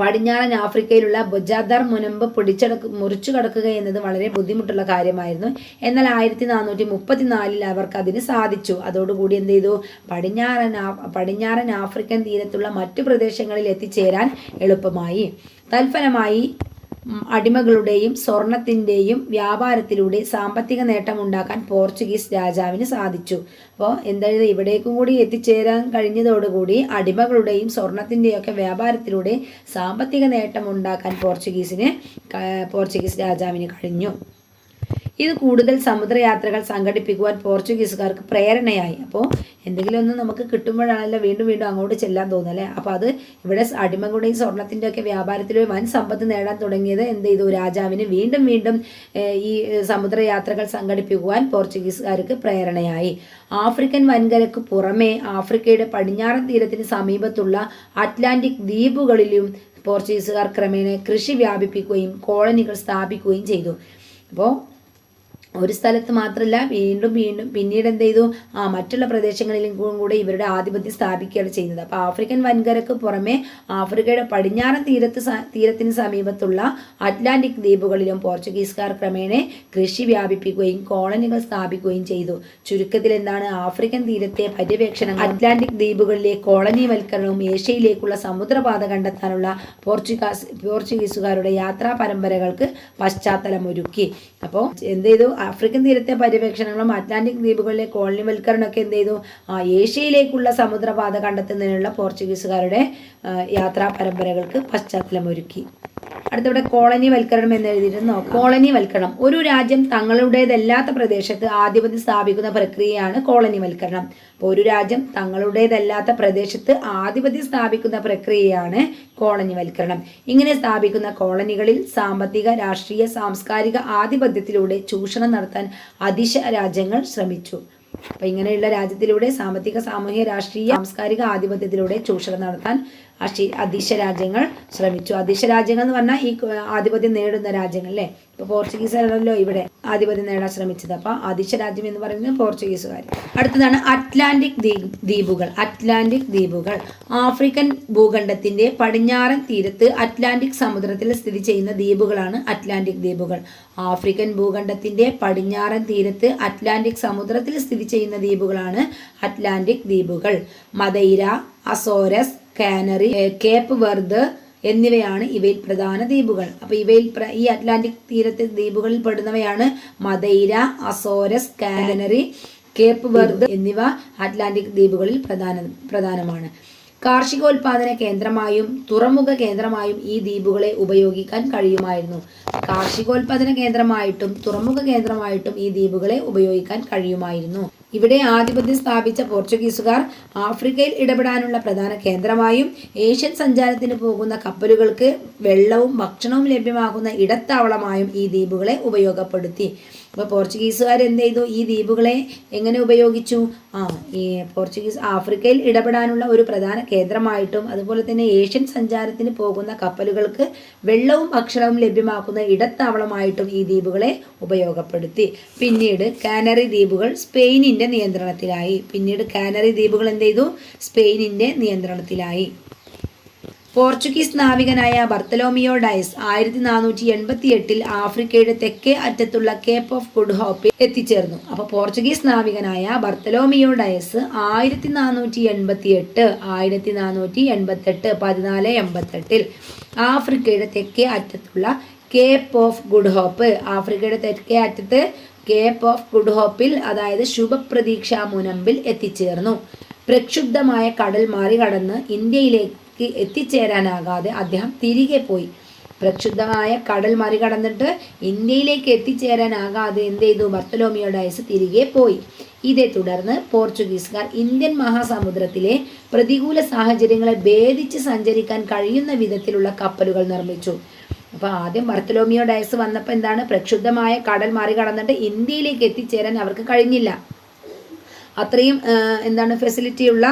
പടിഞ്ഞാറൻ ആഫ്രിക്കയിലുള്ള ബൊജാദാർ മുനമ്പ് പിടിച്ചെടുക്ക മുറിച്ചു കടക്കുക എന്നത് വളരെ ബുദ്ധിമുട്ടുള്ള കാര്യമായിരുന്നു. എന്നാൽ ആയിരത്തി നാനൂറ്റി മുപ്പത്തിനാലിൽ അവർക്ക് അതിന് സാധിച്ചു. അതോടുകൂടി എന്ത് ചെയ്തു? പടിഞ്ഞാറൻ പടിഞ്ഞാറൻ ആഫ്രിക്കൻ തീരത്തുള്ള മറ്റു പ്രദേശങ്ങളിൽ എത്തിച്ചേരാൻ എളുപ്പമായി. തൽഫലമായി അടിമകളുടെയും സ്വർണത്തിന്റെയും വ്യാപാരത്തിലൂടെ സാമ്പത്തിക നേട്ടം ഉണ്ടാക്കാൻ പോർച്ചുഗീസ് രാജാവിന് സാധിച്ചു. അപ്പോൾ എന്തായാലും ഇവിടേക്കും കൂടി എത്തിച്ചേരാൻ കഴിഞ്ഞതോടുകൂടി അടിമകളുടെയും സ്വർണത്തിന്റെയൊക്കെ വ്യാപാരത്തിലൂടെ സാമ്പത്തിക നേട്ടം ഉണ്ടാക്കാൻ പോർച്ചുഗീസിന് പോർച്ചുഗീസ് രാജാവിന് കഴിഞ്ഞു. ഇത് കൂടുതൽ സമുദ്രയാത്രകൾ സംഘടിപ്പിക്കുവാൻ പോർച്ചുഗീസുകാർക്ക് പ്രേരണയായി. അപ്പോൾ എന്തെങ്കിലും നമുക്ക് കിട്ടുമ്പോഴാണല്ലോ വീണ്ടും വീണ്ടും അങ്ങോട്ട് ചെല്ലാൻ തോന്നുന്നത് അപ്പോൾ അത് ഇവിടെ അടിമകളുടെയും സ്വർണത്തിന്റെ ഒക്കെ വ്യാപാരത്തിലൂടെ വൻ സമ്പത്ത് നേടാൻ തുടങ്ങിയത് എന്ത് ചെയ്തു? രാജാവിന് വീണ്ടും വീണ്ടും ഈ സമുദ്രയാത്രകൾ സംഘടിപ്പിക്കുവാൻ പോർച്ചുഗീസുകാർക്ക് പ്രേരണയായി. ആഫ്രിക്കൻ വൻകരക്ക് പുറമേ ആഫ്രിക്കയുടെ പടിഞ്ഞാറൻ തീരത്തിന് സമീപത്തുള്ള അറ്റ്ലാന്റിക് ദ്വീപുകളിലും പോർച്ചുഗീസുകാർ ക്രമേണ കൃഷി വ്യാപിപ്പിക്കുകയും കോളനികൾ സ്ഥാപിക്കുകയും ചെയ്തു. അപ്പോൾ ഒരു സ്ഥലത്ത് മാത്രമല്ല വീണ്ടും വീണ്ടും പിന്നീട് എന്ത് ചെയ്തു? ആ മറ്റുള്ള പ്രദേശങ്ങളിലും കൂടെ ഇവരുടെ ആധിപത്യം സ്ഥാപിക്കുകയാണ് ചെയ്യുന്നത്. അപ്പോൾ ആഫ്രിക്കൻ വൻകരക്ക് പുറമെ ആഫ്രിക്കയുടെ പടിഞ്ഞാറൻ തീരത്ത് തീരത്തിന് സമീപത്തുള്ള അറ്റ്ലാന്റിക് ദ്വീപുകളിലും പോർച്ചുഗീസുകാർ ക്രമേണ കൃഷി വ്യാപിപ്പിക്കുകയും കോളനികൾ സ്ഥാപിക്കുകയും ചെയ്തു. ചുരുക്കത്തിൽ എന്താണ് ആഫ്രിക്കൻ തീരത്തെ പര്യവേക്ഷണം. അറ്റ്ലാന്റിക് ദ്വീപുകളിലെ കോളനിവൽക്കരണവും ഏഷ്യയിലേക്കുള്ള സമുദ്രപാത കണ്ടെത്താനുള്ള പോർച്ചുഗാസ് പോർച്ചുഗീസുകാരുടെ യാത്രാ പരമ്പരകൾക്ക് പശ്ചാത്തലം ഒരുക്കി അപ്പോൾ എന്ത് ചെയ്തു? ആഫ്രിക്കൻ തീരത്തെ പര്യവേക്ഷണങ്ങളും അറ്റ്ലാന്റിക് ദ്വീപുകളിലെ കോളനിവൽക്കരണമൊക്കെ എന്ത് ചെയ്തു? ഏഷ്യയിലേക്കുള്ള സമുദ്രപാത കണ്ടെത്തുന്നതിനുള്ള പോർച്ചുഗീസുകാരുടെ യാത്രാ പരമ്പരകൾക്ക് പശ്ചാത്തലമൊരുക്കി. അടുത്തിവിടെ കോളനി വൽക്കരണം എന്ന് എഴുതിയിരുന്നു കോളനി വൽക്കരണം ഒരു രാജ്യം തങ്ങളുടേതല്ലാത്ത പ്രദേശത്ത് ആധിപത്യം സ്ഥാപിക്കുന്ന പ്രക്രിയയാണ് കോളനി വൽക്കരണം അപ്പോൾ ഒരു രാജ്യം തങ്ങളുടേതല്ലാത്ത പ്രദേശത്ത് ആധിപത്യം സ്ഥാപിക്കുന്ന പ്രക്രിയയാണ് കോളനി വൽക്കരണം ഇങ്ങനെ സ്ഥാപിക്കുന്ന കോളനികളിൽ സാമ്പത്തിക രാഷ്ട്രീയ സാംസ്കാരിക ആധിപത്യത്തിലൂടെ ചൂഷണം നടത്താൻ അതിശ രാജ്യങ്ങൾ ശ്രമിച്ചു. അപ്പൊ ഇങ്ങനെയുള്ള രാജ്യത്തിലൂടെ സാമ്പത്തിക സാമൂഹിക രാഷ്ട്രീയ സാംസ്കാരിക ആധിപത്യത്തിലൂടെ ചൂഷണം നടത്താൻ അഷി അധീശ രാജ്യങ്ങൾ ശ്രമിച്ചു. അധീശ രാജ്യങ്ങൾ എന്ന് പറഞ്ഞാൽ ഈ ആധിപത്യം നേടുന്ന രാജ്യങ്ങൾ അല്ലേ ഇപ്പോൾ പോർച്ചുഗീസാണല്ലോ ഇവിടെ ആധിപത്യം നേടാൻ ശ്രമിച്ചത്. അപ്പോൾ അധീശ രാജ്യം എന്ന് പറയുന്നത് പോർച്ചുഗീസുകാർ അടുത്തതാണ് അറ്റ്ലാന്റിക് ദ്വീപുകൾ. അറ്റ്ലാന്റിക് ദ്വീപുകൾ. ആഫ്രിക്കൻ ഭൂഖണ്ഡത്തിന്റെ പടിഞ്ഞാറൻ തീരത്ത് അറ്റ്ലാന്റിക് സമുദ്രത്തിൽ സ്ഥിതി ചെയ്യുന്ന ദ്വീപുകളാണ് അറ്റ്ലാന്റിക് ദ്വീപുകൾ. ആഫ്രിക്കൻ ഭൂഖണ്ഡത്തിന്റെ പടിഞ്ഞാറൻ തീരത്ത് അറ്റ്ലാന്റിക് സമുദ്രത്തിൽ സ്ഥിതി ചെയ്യുന്ന ദ്വീപുകളാണ് അറ്റ്ലാന്റിക് ദ്വീപുകൾ. Madeira Azores Canary Cape Verde എന്നിവയാണ് ഇവയിൽ പ്രധാന ദ്വീപുകൾ. അപ്പോൾ ഇവയിൽ ഈ അറ്റ്ലാന്റിക് തീരത്തെ ദ്വീപുകളിൽ പെടുന്നവയാണ് Madeira Azores Canary Cape Verde എന്നിവ അറ്റ്ലാന്റിക് ദ്വീപുകളിൽ പ്രധാന പ്രധാനമാണ്. കാർഷികോൽപാദന കേന്ദ്രമായും തുറമുഖ കേന്ദ്രമായും ഈ ദ്വീപുകളെ ഉപയോഗിക്കാൻ കഴിയുമായിരുന്നു. കാർഷികോൽപാദന കേന്ദ്രമായിട്ടും തുറമുഖ കേന്ദ്രമായിട്ടും ഈ ദ്വീപുകളെ ഉപയോഗിക്കാൻ കഴിയുമായിരുന്നു. ഇവിടെ ആധിപത്യം സ്ഥാപിച്ച പോർച്ചുഗീസുകാർ ആഫ്രിക്കയിൽ ഇടപെടാനുള്ള പ്രധാന കേന്ദ്രമായും ഏഷ്യൻ സഞ്ചാരത്തിന് പോകുന്ന കപ്പലുകൾക്ക് വെള്ളവും ഭക്ഷണവും ലഭ്യമാകുന്ന ഇടത്താവളമായും ഈ ദ്വീപുകളെ ഉപയോഗപ്പെടുത്തി. അപ്പോൾ പോർച്ചുഗീസുകാർ എന്ത് ചെയ്തു ഈ ദ്വീപുകളെ എങ്ങനെ ഉപയോഗിച്ചു? ആ ഈ പോർച്ചുഗീസ് ആഫ്രിക്കയിൽ ഇടപെടാനുള്ള ഒരു പ്രധാന കേന്ദ്രമായിട്ടും അതുപോലെ തന്നെ ഏഷ്യൻ സഞ്ചാരത്തിന് പോകുന്ന കപ്പലുകൾക്ക് വെള്ളവും ഭക്ഷണവും ലഭ്യമാക്കുന്ന ഇടത്താവളമായിട്ടും ഈ ദ്വീപുകളെ ഉപയോഗപ്പെടുത്തി. പിന്നീട് കാനറി ദ്വീപുകൾ സ്പെയിനിന്റെ നിയന്ത്രണത്തിലായി. പിന്നീട് കാനറി ദ്വീപുകൾ എന്ത് ചെയ്തു സ്പെയിനിന്റെ നിയന്ത്രണത്തിലായി. പോർച്ചുഗീസ് നാവികനായ ബർത്തലോമിയോ ഡയസ് ആയിരത്തി നാനൂറ്റി എൺപത്തി എട്ടിൽ ആഫ്രിക്കയുടെ തെക്കേ അറ്റത്തുള്ള കേപ്പ് ഓഫ് ഗുഡ് ഹോപ്പിൽ എത്തിച്ചേർന്നു. അപ്പോൾ പോർച്ചുഗീസ് നാവികനായ ബർത്തലോമിയോ ഡയസ് ആയിരത്തി നാനൂറ്റി എൺപത്തി എട്ട് ആയിരത്തി നാനൂറ്റി എൺപത്തെട്ട് പതിനാല് എൺപത്തെട്ടിൽ ആഫ്രിക്കയുടെ തെക്കേ അറ്റത്തുള്ള കേപ്പ് ഓഫ് ഗുഡ് ഹോപ്പ് ആഫ്രിക്കയുടെ തെക്കേ അറ്റത്ത് കേപ്പ് ഓഫ് ഗുഡ് ഹോപ്പിൽ അതായത് ശുഭപ്രതീക്ഷ മുനമ്പിൽ എത്തിച്ചേർന്നു. പ്രക്ഷുബ്ധമായ കടൽ മറികടന്ന് ഇന്ത്യയിലേക്ക് എത്തിച്ചേരാനാകാതെ അദ്ദേഹം തിരികെ പോയി. പ്രക്ഷുബ്ധമായ കടൽ മറികടന്നിട്ട് ഇന്ത്യയിലേക്ക് എത്തിച്ചേരാനാകാതെ എന്ത് ചെയ്തു? ബർത്തലോമിയോ ഡയസ് തിരികെ പോയി. ഇതേ തുടർന്ന് പോർച്ചുഗീസുകാർ ഇന്ത്യൻ മഹാസമുദ്രത്തിലെ പ്രതികൂല സാഹചര്യങ്ങളെ ഭേദിച്ച് സഞ്ചരിക്കാൻ കഴിയുന്ന വിധത്തിലുള്ള കപ്പലുകൾ നിർമ്മിച്ചു. അപ്പോൾ ആദ്യം ബർത്തലോമിയോ ഡയസ് വന്നപ്പോൾ എന്താണ്? പ്രക്ഷുബ്ധമായ കടൽ മറികടന്നിട്ട് ഇന്ത്യയിലേക്ക് എത്തിച്ചേരാൻ അവർക്ക് കഴിഞ്ഞില്ല. അത്രയും എന്താണ് ഫെസിലിറ്റിയുള്ള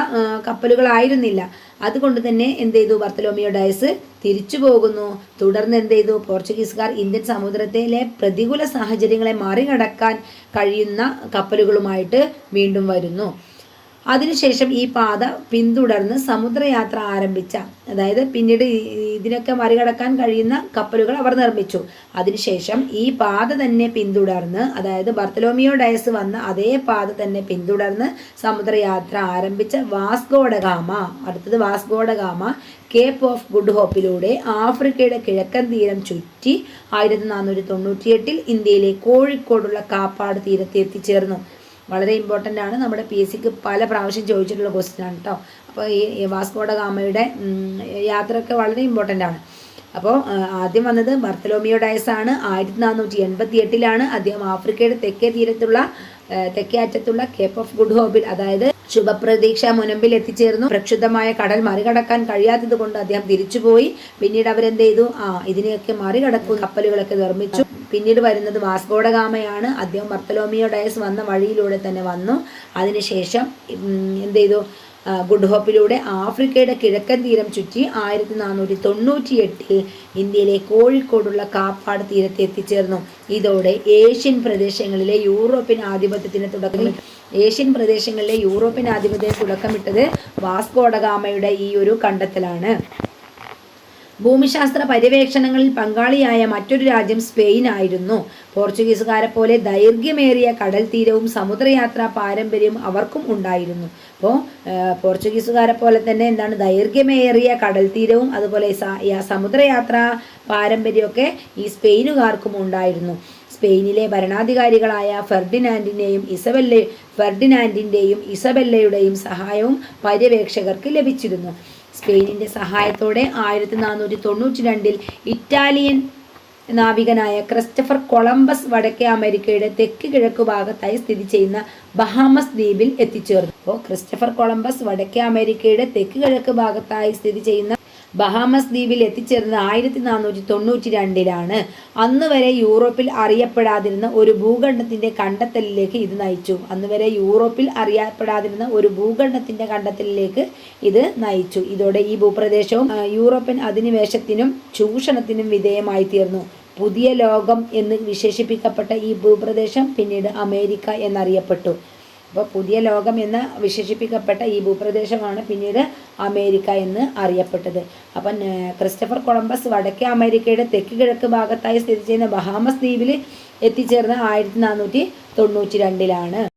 കപ്പലുകളായിരുന്നില്ല. അതുകൊണ്ട് തന്നെ എന്ത് ചെയ്തു? ബർത്തലോമിയോ ഡയസ് തിരിച്ചു പോകുന്നു. തുടർന്ന് എന്ത് ചെയ്തു? പോർച്ചുഗീസുകാർ ഇന്ത്യൻ സമുദ്രത്തിലെ പ്രതികൂല സാഹചര്യങ്ങളെ മറികടക്കാൻ കഴിയുന്ന കപ്പലുകളുമായിട്ട് വീണ്ടും വരുന്നു. അതിനുശേഷം ഈ പാത പിന്തുടർന്ന് സമുദ്രയാത്ര ആരംഭിച്ച അതായത് പിന്നീട് ഇതിനൊക്കെ മറികടക്കാൻ കഴിയുന്ന കപ്പലുകൾ അവർ നിർമ്മിച്ചു. അതിനുശേഷം ഈ പാത തന്നെ പിന്തുടർന്ന് അതായത് ബർത്തലോമിയോ ഡയസ് വന്ന അതേ പാത തന്നെ പിന്തുടർന്ന് സമുദ്രയാത്ര ആരംഭിച്ച വാസ്കോഡഗാമ അടുത്തത് Vasco da Gama Cape of Good ഹോപ്പിലൂടെ ആഫ്രിക്കയുടെ കിഴക്കൻ തീരം ചുറ്റി ആയിരത്തി നാനൂറ്റി തൊണ്ണൂറ്റിയെട്ടിൽ ഇന്ത്യയിലെ കോഴിക്കോടുള്ള കാപ്പാട് തീരത്ത് എത്തിച്ചേർന്നു. വളരെ ഇമ്പോർട്ടന്റ് ആണ്. നമ്മുടെ പി എസ് സിക്ക് പല പ്രാവശ്യം ചോദിച്ചിട്ടുള്ള ക്വസ്റ്റ്യൻ ആണ് കേട്ടോ അപ്പോൾ ഈ വാസ്കോട ഗാമയുടെ യാത്രയൊക്കെ വളരെ ഇമ്പോർട്ടന്റ് ആണ്. അപ്പോൾ ആദ്യം വന്നത് ബർത്തലോമിയോ ഡയസ് ആണ്. ആയിരത്തി നാനൂറ്റി എൺപത്തി എട്ടിലാണ് അദ്ദേഹം ആഫ്രിക്കയുടെ തെക്കേ തീരത്തുള്ള തെക്കേ അറ്റത്തുള്ള കേപ്പ് ഓഫ് ഗുഡ് ഹോബിൽ അതായത് ശുഭപ്രതീക്ഷ മുനമ്പിൽ എത്തിച്ചേർന്നു പ്രക്ഷുബ്ധമായ കടൽ മറികടക്കാൻ കഴിയാത്തത് കൊണ്ട് അദ്ദേഹം തിരിച്ചുപോയി. പിന്നീട് അവരെന്ത് ചെയ്തു? ആ ഇതിനെയൊക്കെ മറികടക്കും കപ്പലുകളൊക്കെ നിർമ്മിച്ചു. പിന്നീട് വരുന്നത് വാസ്കോഡഗാമയാണ്. അദ്ദേഹം ബർത്തലോമിയോ ഡയസ് വന്ന വഴിയിലൂടെ തന്നെ വന്നു. അതിനുശേഷം എന്ത് ചെയ്തു? ഗുഡ് ഹോപ്പിലൂടെ ആഫ്രിക്കയുടെ കിഴക്കൻ തീരം ചുറ്റി ആയിരത്തി നാനൂറ്റി തൊണ്ണൂറ്റി എട്ടിൽ ഇന്ത്യയിലെ കോഴിക്കോടുള്ള കാപ്പാട് തീരത്ത് എത്തിച്ചേർന്നു. ഇതോടെ ഏഷ്യൻ പ്രദേശങ്ങളിലെ യൂറോപ്യൻ ആധിപത്യത്തിന് തുടക്കം ഏഷ്യൻ പ്രദേശങ്ങളിലെ യൂറോപ്യൻ ആധിപത്യത്തിന് തുടക്കമിട്ടത് വാസ്കോഡഗാമയുടെ ഈ ഒരു കണ്ടെത്തലാണ്. ഭൂമിശാസ്ത്ര പര്യവേക്ഷണങ്ങളിൽ പങ്കാളിയായ മറ്റൊരു രാജ്യം സ്പെയിൻ ആയിരുന്നു. പോർച്ചുഗീസുകാരെ പോലെ ദൈർഘ്യമേറിയ കടൽ തീരവും സമുദ്രയാത്രാ പാരമ്പര്യവും അവർക്കും ഉണ്ടായിരുന്നു. അപ്പോൾ പോർച്ചുഗീസുകാരെ പോലെ തന്നെ എന്താണ് ദൈർഘ്യമേറിയ കടൽ തീരവും അതുപോലെ സമുദ്രയാത്ര പാരമ്പര്യമൊക്കെ ഈ സ്പെയിനുകാർക്കും ഉണ്ടായിരുന്നു. സ്പെയിനിലെ ഭരണാധികാരികളായ ഫെർഡിനാൻഡിന്റെയും ഇസബെല്ല ഫെർഡിനാൻഡിന്റെയും ഇസബെല്ലയുടെയും സഹായവും പര്യവേക്ഷകർക്ക് ലഭിച്ചിരുന്നു. സ്പെയിനിന്റെ സഹായത്തോടെ ആയിരത്തി നാനൂറ്റി തൊണ്ണൂറ്റി രണ്ടിൽ ഇറ്റാലിയൻ നാവികനായ ക്രിസ്റ്റഫർ കൊളംബസ് വടക്കേ അമേരിക്കയുടെ തെക്ക് കിഴക്ക് ഭാഗത്തായി സ്ഥിതി ചെയ്യുന്ന ബഹാമസ് ദ്വീപിൽ എത്തിച്ചേർന്നു. അപ്പോൾ ക്രിസ്റ്റഫർ കൊളംബസ് വടക്കേ അമേരിക്കയുടെ തെക്ക് കിഴക്ക് ഭാഗത്തായി സ്ഥിതി ചെയ്യുന്ന ബഹാമസ് ദ്വീപിൽ എത്തിച്ചേർന്നത് ആയിരത്തി നാനൂറ്റി തൊണ്ണൂറ്റി രണ്ടിലാണ് അന്ന് വരെ യൂറോപ്പിൽ അറിയപ്പെടാതിരുന്ന ഒരു ഭൂഖണ്ഡത്തിന്റെ കണ്ടെത്തലിലേക്ക് ഇത് നയിച്ചു. അന്ന് വരെ യൂറോപ്പിൽ അറിയപ്പെടാതിരുന്ന ഒരു ഭൂഖണ്ഡത്തിന്റെ കണ്ടെത്തലിലേക്ക് ഇത് നയിച്ചു. ഇതോടെ ഈ ഭൂപ്രദേശവും യൂറോപ്യൻ അധിനിവേശത്തിനും ചൂഷണത്തിനും വിധേയമായി തീർന്നു പുതിയ ലോകം എന്ന് വിശേഷിപ്പിക്കപ്പെട്ട ഈ ഭൂപ്രദേശം പിന്നീട് അമേരിക്ക എന്നറിയപ്പെട്ടു. അപ്പോൾ പുതിയ ലോകം എന്ന് വിശേഷിപ്പിക്കപ്പെട്ട ഈ ഭൂപ്രദേശമാണ് പിന്നീട് അമേരിക്ക എന്ന് അറിയപ്പെട്ടത്. അപ്പം ക്രിസ്റ്റഫർ കൊളംബസ് വടക്കേ അമേരിക്കയുടെ തെക്ക് കിഴക്ക് ഭാഗത്തായി സ്ഥിതി ചെയ്യുന്ന ബഹാമസ് ദ്വീപിൽ എത്തിച്ചേർന്ന ആയിരത്തി നാനൂറ്റി തൊണ്ണൂറ്റി രണ്ടിലാണ്.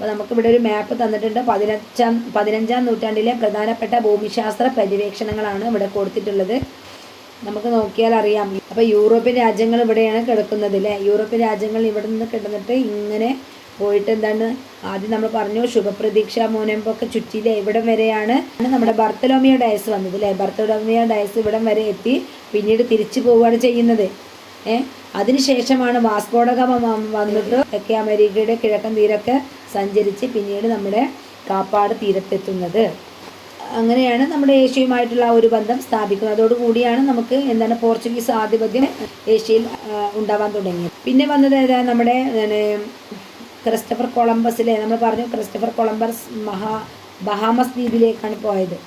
അപ്പോൾ നമുക്കിവിടെ ഒരു മാപ്പ് തന്നിട്ടുണ്ട്. പതിനഞ്ചാം പതിനഞ്ചാം നൂറ്റാണ്ടിലെ പ്രധാനപ്പെട്ട ഭൂമിശാസ്ത്ര പര്യവേക്ഷണങ്ങളാണ് ഇവിടെ കൊടുത്തിട്ടുള്ളത്. നമുക്ക് നോക്കിയാൽ അറിയാം. അപ്പോൾ യൂറോപ്യൻ രാജ്യങ്ങൾ ഇവിടെയാണ് കിടക്കുന്നത് അല്ലേ യൂറോപ്യൻ രാജ്യങ്ങൾ ഇവിടെ നിന്ന് കിടന്നിട്ട് ഇങ്ങനെ പോയിട്ട് എന്താണ്? ആദ്യം നമ്മൾ പറഞ്ഞു ശുഭപ്രതീക്ഷ മോനമ്പൊക്കെ ചുറ്റിയില്ലേ ഇവിടം വരെയാണ് നമ്മുടെ ബർത്തലോമിയോ ഡയസ് വന്നത് അല്ലേ ബർത്തലോമിയോ ഡയസ് ഇവിടം വരെ എത്തി. പിന്നീട് തിരിച്ചു പോവുകയാണ് ചെയ്യുന്നത്. ഏ? അതിനുശേഷമാണ് വാസ്കോഡഗാമ വന്നിട്ട് തെക്കേ അമേരിക്കയുടെ കിഴക്കൻ തീരൊക്കെ സഞ്ചരിച്ച് പിന്നീട് നമ്മുടെ കാപ്പാട് തീരത്തെത്തുന്നത്. അങ്ങനെയാണ് നമ്മുടെ ഏഷ്യയുമായിട്ടുള്ള ഒരു ബന്ധം സ്ഥാപിക്കുന്നത്. അതോടുകൂടിയാണ് നമുക്ക് എന്താണ് പോർച്ചുഗീസ് ആധിപത്യം ഏഷ്യയിൽ ഉണ്ടാവാൻ തുടങ്ങിയത്. പിന്നെ വന്നത് ഏതാ? നമ്മുടെ ക്രിസ്റ്റഫർ കൊളംബസിലെ നമ്മൾ പറഞ്ഞു ക്രിസ്റ്റഫർ കൊളംബസ് മഹാ ബഹാമസ് ദ്വീപിലേക്കാണ് പോയത്.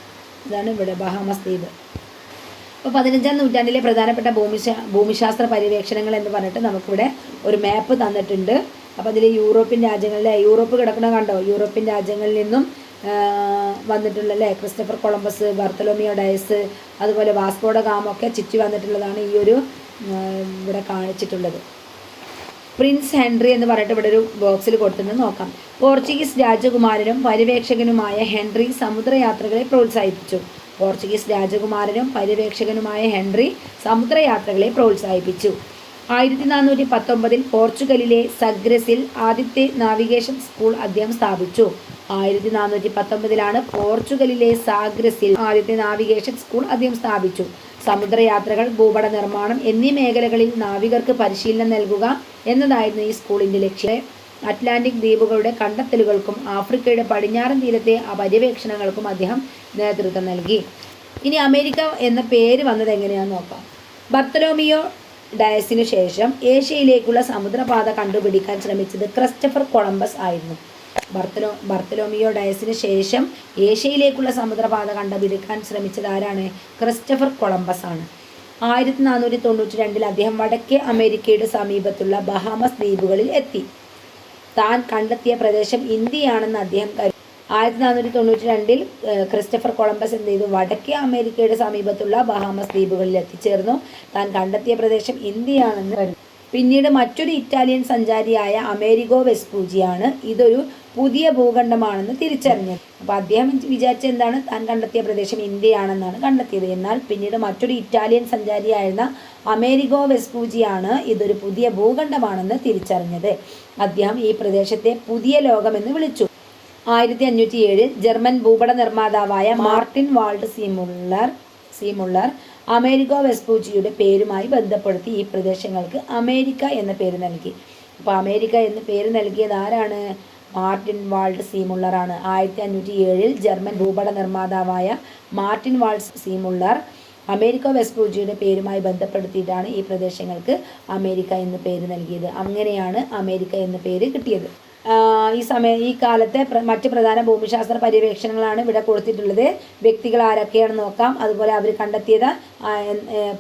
ഇതാണ് ഇവിടെ ബഹാമസ് ദ്വീപ്. അപ്പോൾ പതിനഞ്ചാം നൂറ്റാണ്ടിലെ പ്രധാനപ്പെട്ട ഭൂമിശാ ഭൂമിശാസ്ത്ര പര്യവേക്ഷണങ്ങൾ എന്ന് പറഞ്ഞിട്ട് നമുക്കിവിടെ ഒരു മാപ്പ് തന്നിട്ടുണ്ട്. അപ്പോൾ അതിൽ യൂറോപ്യൻ രാജ്യങ്ങളിലെ യൂറോപ്പ് കിടക്കണ കണ്ടോ? യൂറോപ്യൻ രാജ്യങ്ങളിൽ നിന്നും വന്നിട്ടുള്ള അല്ലേ ക്രിസ്റ്റഫർ കൊളംബസ് ബർത്തലോമിയോ ഡയസ് അതുപോലെ വാസ്കോഡ ഗാമൊക്കെ ചുറ്റി വന്നിട്ടുള്ളതാണ് ഈ ഒരു ഇവിടെ കാണിച്ചിട്ടുള്ളത്. പ്രിൻസ് ഹെൻറി എന്ന് പറഞ്ഞിട്ട് ഇവിടെ ഒരു ബോക്സിൽ കൊടുത്തിട്ടുണ്ട്. നോക്കാം. പോർച്ചുഗീസ് രാജകുമാരനും പര്യവേക്ഷകനുമായ ഹെൻറി സമുദ്രയാത്രകളെ പ്രോത്സാഹിപ്പിച്ചു. പോർച്ചുഗീസ് രാജകുമാരനും പര്യവേക്ഷകനുമായ ഹെൻറി സമുദ്രയാത്രകളെ പ്രോത്സാഹിപ്പിച്ചു. ആയിരത്തി നാനൂറ്റി പത്തൊമ്പതിൽ പോർച്ചുഗലിലെ സഗ്രസിൽ ആദ്യത്തെ നാവിഗേഷൻ സ്കൂൾ അദ്ദേഹം സ്ഥാപിച്ചു. ആയിരത്തി നാനൂറ്റി പത്തൊമ്പതിലാണ് പോർച്ചുഗലിലെ സാഗ്രസിൽ ആദ്യത്തെ നാവിഗേഷൻ സ്കൂൾ അദ്ദേഹം സ്ഥാപിച്ചു. സമുദ്രയാത്രകൾ ഭൂപട നിർമ്മാണം എന്നീ മേഖലകളിൽ നാവികർക്ക് പരിശീലനം നൽകുക എന്നതായിരുന്നു ഈ സ്കൂളിന്റെ ലക്ഷ്യം. അറ്റ്ലാന്റിക് ദ്വീപുകളുടെ കണ്ടെത്തലുകൾക്കും ആഫ്രിക്കയുടെ പടിഞ്ഞാറൻ തീരത്തെ പര്യവേക്ഷണങ്ങൾക്കും അദ്ദേഹം നേതൃത്വം നൽകി. ഇനി അമേരിക്ക എന്ന പേര് വന്നത് എങ്ങനെയാണെന്ന് നോക്കാം. ബർത്തലോമിയോ ഡയസിനു ശേഷം ഏഷ്യയിലേക്കുള്ള സമുദ്രപാത കണ്ടുപിടിക്കാൻ ശ്രമിച്ചത് ക്രിസ്റ്റഫർ കൊളംബസ് ആയിരുന്നു. ബർത്തലോ ബർത്തലോമിയോ ഡയസിന് ശേഷം ഏഷ്യയിലേക്കുള്ള സമുദ്രപാത കണ്ടുപിടിക്കാൻ ശ്രമിച്ചത് ആരാണ്? ക്രിസ്റ്റഫർ കൊളംബസ് ആണ്. ആയിരത്തി നാനൂറ്റി തൊണ്ണൂറ്റി രണ്ടിൽ അദ്ദേഹം വടക്കേ അമേരിക്കയുടെ സമീപത്തുള്ള ബഹാമസ് ദ്വീപുകളിൽ എത്തി. താൻ കണ്ടെത്തിയ പ്രദേശം ഇന്ത്യയാണെന്ന് അദ്ദേഹം കരുതി ആയിരത്തി നാനൂറ്റി തൊണ്ണൂറ്റി രണ്ടിൽ ക്രിസ്റ്റഫർ കൊളംബസ് എന്ത് ചെയ്തു? വടക്കേ അമേരിക്കയുടെ സമീപത്തുള്ള ബഹാമസ് ദ്വീപുകളിൽ എത്തിച്ചേർന്നു. താൻ കണ്ടെത്തിയ പ്രദേശം ഇന്ത്യയാണെന്ന് പിന്നീട് മറ്റൊരു ഇറ്റാലിയൻ സഞ്ചാരിയായ അമേരിഗോ വെസ്പൂജിയാണ്. ഇതൊരു പുതിയ ഭൂഖണ്ഡമാണെന്ന് തിരിച്ചറിഞ്ഞത് അപ്പോൾ അദ്ദേഹം വിചാരിച്ച എന്താണ് താൻ കണ്ടെത്തിയ പ്രദേശം ഇന്ത്യയാണെന്നാണ് കണ്ടെത്തിയത്. എന്നാൽ പിന്നീട് മറ്റൊരു ഇറ്റാലിയൻ സഞ്ചാരിയായിരുന്ന അമേരിഗോ വെസ്പൂജിയാണ് ഇതൊരു പുതിയ ഭൂഖണ്ഡമാണെന്ന് തിരിച്ചറിഞ്ഞത്. അദ്ദേഹം ഈ പ്രദേശത്തെ പുതിയ ലോകമെന്ന് വിളിച്ചു. ആയിരത്തി അഞ്ഞൂറ്റി ഏഴിൽ ജർമ്മൻ ഭൂപട നിർമ്മാതാവായ മാർട്ടിൻ വാൾഡ് സീമുള്ളർ സീമുള്ളർ അമേരിക്കോ വെസ്പൂച്ചിയുടെ പേരുമായി ബന്ധപ്പെടുത്തി ഈ പ്രദേശങ്ങൾക്ക് അമേരിക്ക എന്ന പേര് നൽകി. അപ്പോൾ അമേരിക്ക എന്ന പേര് നൽകിയത് ആരാണ്? മാർട്ടിൻ വാൾഡ് സീമുള്ളറാണ്. ആയിരത്തി അഞ്ഞൂറ്റി ഏഴിൽ ജർമ്മൻ ഭൂപട നിർമ്മാതാവായ മാർട്ടിൻ വാൾഡ് സീമുള്ളർ അമേരിക്ക വെസ്പൂജിയുടെ പേരുമായി ബന്ധപ്പെടുത്തിയിട്ടാണ് ഈ പ്രദേശങ്ങൾക്ക് അമേരിക്ക എന്ന് പേര് നൽകിയത്. അങ്ങനെയാണ് അമേരിക്ക എന്ന പേര് കിട്ടിയത്. ഈ സമയ ഈ കാലത്തെ മറ്റ് പ്രധാന ഭൂമിശാസ്ത്ര പര്യവേക്ഷണങ്ങളാണ് ഇവിടെ കൊടുത്തിട്ടുള്ളത്. വ്യക്തികൾ ആരൊക്കെയാണെന്ന് നോക്കാം. അതുപോലെ അവർ കണ്ടെത്തിയത്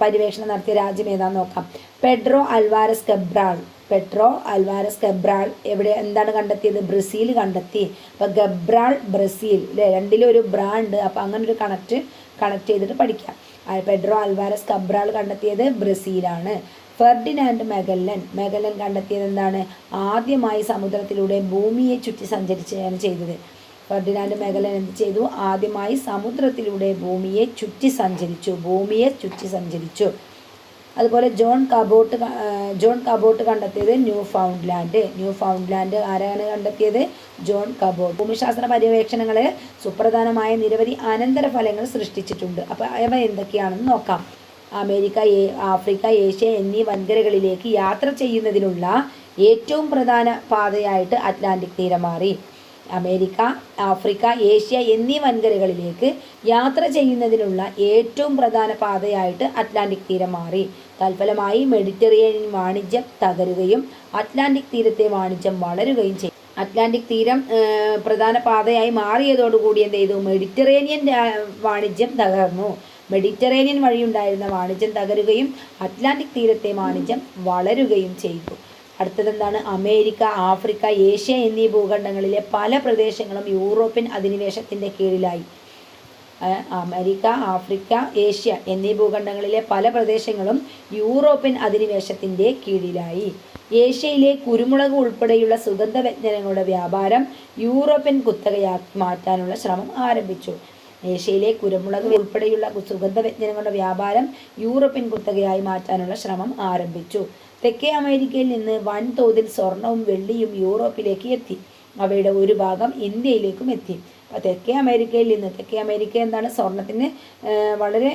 പര്യവേഷണം നടത്തിയ രാജ്യം ഏതാണെന്ന് നോക്കാം. Pedro Alvares Cabral. Pedro Alvares Cabral എവിടെ എന്താണ് കണ്ടെത്തിയത്? ബ്രസീൽ കണ്ടെത്തി. അപ്പോൾ ഗബ്രാൾ ബ്രസീൽ അല്ലേ രണ്ടിലും ഒരു ബ്രാൻഡ് അപ്പോൾ അങ്ങനെ ഒരു കണക്റ്റ് കണക്ട് ചെയ്തിട്ട് പഠിക്കാം. പെഡ്രോ അൽവാരസ് കബ്രാൾ കണ്ടെത്തിയത് ബ്രസീലാണ്. ഫെർഡിനാൻഡ് മെഗല്ലൻ മെഗല്ലൻ കണ്ടെത്തിയത് എന്താണ്? ആദ്യമായി സമുദ്രത്തിലൂടെ ഭൂമിയെ ചുറ്റി സഞ്ചരിച്ചാണ് ചെയ്തത്. ഫെർഡിനാൻഡ് മെഗല്ലൻ എന്ത് ചെയ്തു? ആദ്യമായി സമുദ്രത്തിലൂടെ ഭൂമിയെ ചുറ്റി സഞ്ചരിച്ചു. ഭൂമിയെ ചുറ്റി സഞ്ചരിച്ചു. അതുപോലെ ജോൺ കബോട്ട് ജോൺ കബോട്ട് കണ്ടെത്തിയത് Newfoundland Newfoundland ആരാണ് കണ്ടെത്തിയത്? John Cabot. ഭൂമിശാസ്ത്ര പര്യവേക്ഷണങ്ങളെ സുപ്രധാനമായ നിരവധി അനന്തരഫലങ്ങൾ സൃഷ്ടിച്ചിട്ടുണ്ട്. അപ്പോൾ അവ എന്തൊക്കെയാണെന്ന് നോക്കാം. അമേരിക്ക ആഫ്രിക്ക ഏഷ്യ എന്നീ വൻകരകളിലേക്ക് യാത്ര ചെയ്യുന്നതിനുള്ള ഏറ്റവും പ്രധാന പാതയായിട്ട് അറ്റ്ലാന്റിക് തീരം മാറി. അമേരിക്ക ആഫ്രിക്ക ഏഷ്യ എന്നീ വൻകരകളിലേക്ക് യാത്ര ചെയ്യുന്നതിനുള്ള ഏറ്റവും പ്രധാന പാതയായിട്ട് അറ്റ്ലാന്റിക് തീരം മാറി. തൽഫലമായി മെഡിറ്ററേനിയൻ വാണിജ്യം തകരുകയും അറ്റ്ലാന്റിക് തീരത്തെ വാണിജ്യം വളരുകയും ചെയ്തു. അറ്റ്ലാന്റിക് തീരം പ്രധാന പാതയായി മാറിയതോടുകൂടി എന്ത് ചെയ്തു? മെഡിറ്ററേനിയൻ വാണിജ്യം തകർന്നു. മെഡിറ്ററേനിയൻ വഴിയുണ്ടായിരുന്ന വാണിജ്യം തകരുകയും അറ്റ്ലാന്റിക് തീരത്തെ വാണിജ്യം വളരുകയും ചെയ്തു. അടുത്തതെന്താണ്? അമേരിക്ക ആഫ്രിക്ക ഏഷ്യ എന്നീ ഭൂഖണ്ഡങ്ങളിലെ പല പ്രദേശങ്ങളും യൂറോപ്യൻ അധിനിവേശത്തിന്റെ കീഴിലായി. അമേരിക്ക ആഫ്രിക്ക ഏഷ്യ എന്നീ ഭൂഖണ്ഡങ്ങളിലെ പല പ്രദേശങ്ങളും യൂറോപ്യൻ അധിനിവേശത്തിന്റെ കീഴിലായി. ഏഷ്യയിലെ കുരുമുളക് ഉൾപ്പെടെയുള്ള സുഗന്ധവ്യഞ്ജനങ്ങളുടെ വ്യാപാരം യൂറോപ്യൻ കുത്തകയാക്കി മാറ്റാനുള്ള ശ്രമം ആരംഭിച്ചു. ഏഷ്യയിലെ കുരുമുളക് ഉൾപ്പെടെയുള്ള സുഗന്ധവ്യഞ്ജനങ്ങളുടെ വ്യാപാരം യൂറോപ്യൻ കുത്തകയായി മാറ്റാനുള്ള ശ്രമം ആരംഭിച്ചു. തെക്കേ അമേരിക്കയിൽ നിന്ന് വൻതോതിൽ സ്വർണവും വെള്ളിയും യൂറോപ്പിലേക്ക് എത്തി. അവയുടെ ഒരു ഭാഗം ഇന്ത്യയിലേക്കും എത്തി. തെക്കേ അമേരിക്കയിൽ തെക്കേ അമേരിക്ക എന്താണ് സ്വർണത്തിന് വളരെ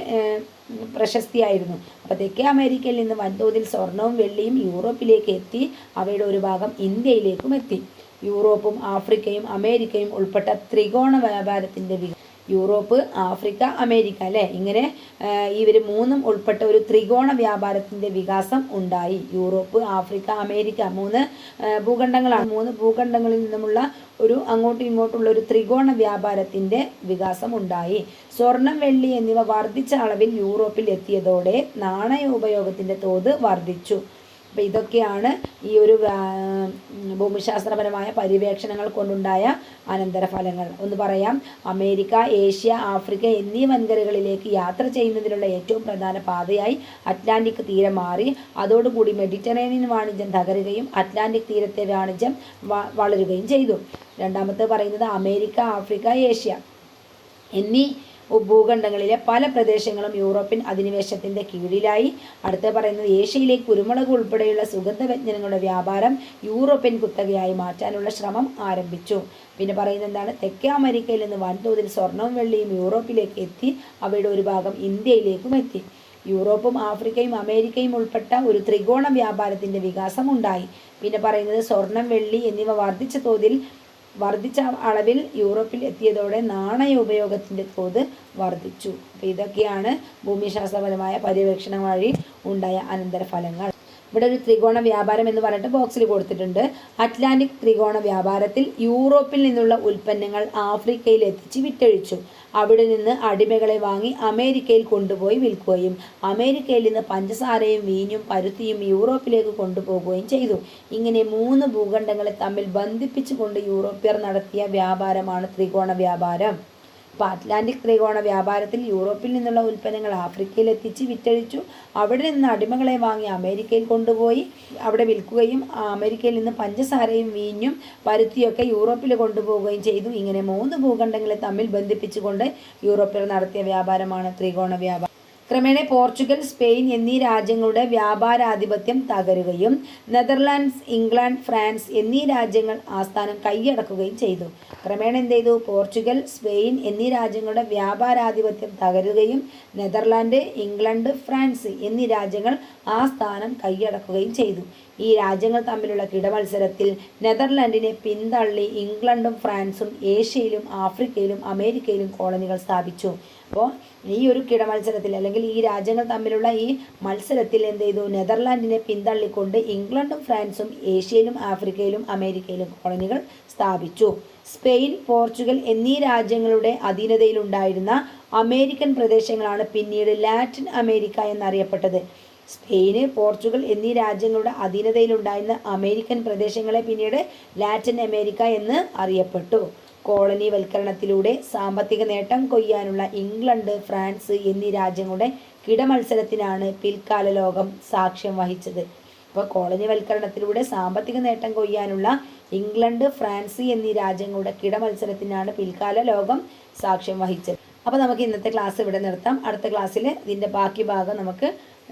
പ്രശസ്തിയായിരുന്നു. അപ്പോൾ തെക്കേ അമേരിക്കയിൽ നിന്ന് വൻതോതിൽ സ്വർണവും വെള്ളിയും യൂറോപ്പിലേക്ക് എത്തി അവയുടെ ഒരു ഭാഗം ഇന്ത്യയിലേക്കും എത്തി. യൂറോപ്പും ആഫ്രിക്കയും അമേരിക്കയും ഉൾപ്പെട്ട ത്രികോണ വ്യാപാരത്തിന്റെ യൂറോപ്പ് ആഫ്രിക്ക അമേരിക്ക അല്ലേ? ഇങ്ങനെ ഇവർ മൂന്നും ഉൾപ്പെട്ട ഒരു ത്രികോണ വ്യാപാരത്തിന്റെ വികാസം ഉണ്ടായി. യൂറോപ്പ് ആഫ്രിക്ക അമേരിക്ക മൂന്ന് ഭൂഖണ്ഡങ്ങളാണ്. മൂന്ന് ഭൂഖണ്ഡങ്ങളിൽ നിന്നുമുള്ള ഒരു അങ്ങോട്ടും ഇങ്ങോട്ടുള്ള ഒരു ത്രികോണ വ്യാപാരത്തിന്റെ വികാസം ഉണ്ടായി. സ്വർണം വെള്ളി എന്നിവ വർദ്ധിച്ച അളവിൽ യൂറോപ്പിൽ എത്തിയതോടെ നാണയ ഉപയോഗത്തിന്റെ തോത് വർദ്ധിച്ചു. അപ്പോൾ ഇതൊക്കെയാണ് ഈ ഒരു ഭൂമിശാസ്ത്രപരമായ പര്യവേക്ഷണങ്ങൾ കൊണ്ടുണ്ടായ അനന്തരഫലങ്ങൾ. ഒന്ന് പറയാം. അമേരിക്ക ഏഷ്യ ആഫ്രിക്ക എന്നീ വൻകരകളിലേക്ക് യാത്ര ചെയ്യുന്നതിനുള്ള ഏറ്റവും പ്രധാന പാതയായി അറ്റ്ലാന്റിക് തീരം മാറി. അതോടുകൂടി മെഡിറ്ററേനിയൻ വാണിജ്യം തകരുകയും അറ്റ്ലാന്റിക് തീരത്തെ വാണിജ്യം വളരുകയും ചെയ്തു. രണ്ടാമത്തെ പറയുന്നത് അമേരിക്ക ആഫ്രിക്ക ഏഷ്യ എന്നീ ഭൂഖണ്ഡങ്ങളിലെ പല പ്രദേശങ്ങളും യൂറോപ്യൻ അധിനിവേശത്തിന്റെ കീഴിലായി. അടുത്ത പറയുന്നത് ഏഷ്യയിലെ കുരുമുളക് ഉൾപ്പെടെയുള്ള സുഗന്ധവ്യഞ്ജനങ്ങളുടെ വ്യാപാരം യൂറോപ്യൻ കുത്തകയായി മാറ്റാനുള്ള ശ്രമം ആരംഭിച്ചു. പിന്നെ പറയുന്നത് എന്താണ്? തെക്കേ അമേരിക്കയിൽ നിന്ന് വൻതോതിൽ സ്വർണവും വെള്ളിയും യൂറോപ്പിലേക്ക് എത്തി. അവയുടെ ഒരു ഭാഗം ഇന്ത്യയിലേക്കും എത്തി. യൂറോപ്പും ആഫ്രിക്കയും അമേരിക്കയും ഉൾപ്പെട്ട ഒരു ത്രികോണ വികാസം ഉണ്ടായി. പിന്നെ പറയുന്നത് സ്വർണം വെള്ളി എന്നിവ വർദ്ധിച്ച തോതിൽ വർദ്ധിച്ച അളവിൽ യൂറോപ്പിൽ എത്തിയതോടെ നാണയ ഉപയോഗത്തിന്റെ തോത് വർദ്ധിച്ചു. അപ്പോൾ ഇതൊക്കെയാണ് ഭൂമിശാസ്ത്രപരമായ പര്യവേക്ഷണം വഴി ഉണ്ടായ അനന്തരഫലങ്ങൾ. ഇവിടെ ഒരു ത്രികോണ വ്യാപാരം എന്ന് പറഞ്ഞിട്ട് ബോക്സിൽ കൊടുത്തിട്ടുണ്ട്. അറ്റ്ലാന്റിക് ത്രികോണ വ്യാപാരത്തിൽ യൂറോപ്പിൽ നിന്നുള്ള ഉൽപ്പന്നങ്ങൾ ആഫ്രിക്കയിൽ എത്തിച്ച് വിറ്റഴിച്ചു. അവിടെ നിന്ന് അടിമകളെ വാങ്ങി അമേരിക്കയിൽ കൊണ്ടുപോയി വിൽക്കുകയും അമേരിക്കയിൽ നിന്ന് പഞ്ചസാരയും വീഞ്ഞും പരുത്തിയും യൂറോപ്പിലേക്ക് കൊണ്ടുപോകുകയും ചെയ്തു. ഇങ്ങനെ മൂന്ന് ഭൂഖണ്ഡങ്ങളെ തമ്മിൽ ബന്ധിപ്പിച്ചുകൊണ്ട് യൂറോപ്യർ നടത്തിയ വ്യാപാരമാണ് ത്രികോണ വ്യാപാരം. അപ്പോൾ അറ്റ്ലാന്റിക് ത്രികോണ വ്യാപാരത്തിൽ യൂറോപ്പിൽ നിന്നുള്ള ഉൽപ്പന്നങ്ങൾ ആഫ്രിക്കയിൽ എത്തിച്ച് വിറ്റഴിച്ചു. അവിടെ നിന്ന് അടിമകളെ വാങ്ങി അമേരിക്കയിൽ കൊണ്ടുപോയി അവിടെ വിൽക്കുകയും അമേരിക്കയിൽ നിന്ന് പഞ്ചസാരയും വീഞ്ഞും പരുത്തിയൊക്കെ യൂറോപ്പിൽ കൊണ്ടുപോവുകയും ചെയ്തു. ഇങ്ങനെ മൂന്ന് ഭൂഖണ്ഡങ്ങളെ തമ്മിൽ ബന്ധിപ്പിച്ചുകൊണ്ട് യൂറോപ്പിൽ നടത്തിയ വ്യാപാരമാണ് ത്രികോണ വ്യാപാരം. ക്രമേണ പോർച്ചുഗൽ സ്പെയിൻ എന്നീ രാജ്യങ്ങളുടെ വ്യാപാരാധിപത്യം തകരുകയും നെതർലാൻഡ്സ് ഇംഗ്ലണ്ട് ഫ്രാൻസ് എന്നീ രാജ്യങ്ങൾ ആസ്ഥാനം കൈയടക്കുകയും ചെയ്തു. ക്രമേണ എന്ത് ചെയ്തു? പോർച്ചുഗൽ സ്പെയിൻ എന്നീ രാജ്യങ്ങളുടെ വ്യാപാരാധിപത്യം തകരുകയും നെതർലാൻഡ് ഇംഗ്ലണ്ട് ഫ്രാൻസ് എന്നീ രാജ്യങ്ങൾ ആ സ്ഥാനം കൈയടക്കുകയും ചെയ്തു. ഈ രാജ്യങ്ങൾ തമ്മിലുള്ള കിടമത്സരത്തിൽ നെതർലാൻഡിനെ പിന്തള്ളി ഇംഗ്ലണ്ടും ഫ്രാൻസും ഏഷ്യയിലും ആഫ്രിക്കയിലും അമേരിക്കയിലും കോളനികൾ സ്ഥാപിച്ചു. അപ്പോൾ ഈ ഒരു കിടമത്സരത്തിൽ അല്ലെങ്കിൽ ഈ രാജ്യങ്ങൾ തമ്മിലുള്ള ഈ മത്സരത്തിൽ എന്ത് ചെയ്തു? നെതർലാൻഡിനെ പിന്തള്ളിക്കൊണ്ട് ഇംഗ്ലണ്ടും ഫ്രാൻസും ഏഷ്യയിലും ആഫ്രിക്കയിലും അമേരിക്കയിലും കോളനികൾ സ്ഥാപിച്ചു. സ്പെയിൻ പോർച്ചുഗൽ എന്നീ രാജ്യങ്ങളുടെ അധീനതയിലുണ്ടായിരുന്ന അമേരിക്കൻ പ്രദേശങ്ങളാണ് പിന്നീട് ലാറ്റിൻ അമേരിക്ക എന്നറിയപ്പെട്ടത്. സ്പെയിന് പോർച്ചുഗൽ എന്നീ രാജ്യങ്ങളുടെ അധീനതയിലുണ്ടായിരുന്ന അമേരിക്കൻ പ്രദേശങ്ങളെ പിന്നീട് ലാറ്റിൻ അമേരിക്ക എന്ന് അറിയപ്പെട്ടു. കോളനി വൽക്കരണത്തിലൂടെ സാമ്പത്തിക നേട്ടം കൊയ്യാനുള്ള ഇംഗ്ലണ്ട് ഫ്രാൻസ് എന്നീ രാജ്യങ്ങളുടെ കിടമത്സരത്തിനാണ് പിൽക്കാല ലോകം സാക്ഷ്യം വഹിച്ചത്. അപ്പോൾ കോളനി വൽക്കരണത്തിലൂടെ സാമ്പത്തിക നേട്ടം കൊയ്യാനുള്ള ഇംഗ്ലണ്ട് ഫ്രാൻസ് എന്നീ രാജ്യങ്ങളുടെ കിടമത്സരത്തിനാണ് പിൽക്കാല ലോകം സാക്ഷ്യം വഹിച്ചത്. അപ്പോൾ നമുക്ക് ഇന്നത്തെ ക്ലാസ് ഇവിടെ നിർത്താം. അടുത്ത ക്ലാസ്സിൽ ഇതിന്റെ ബാക്കി ഭാഗം നമുക്ക്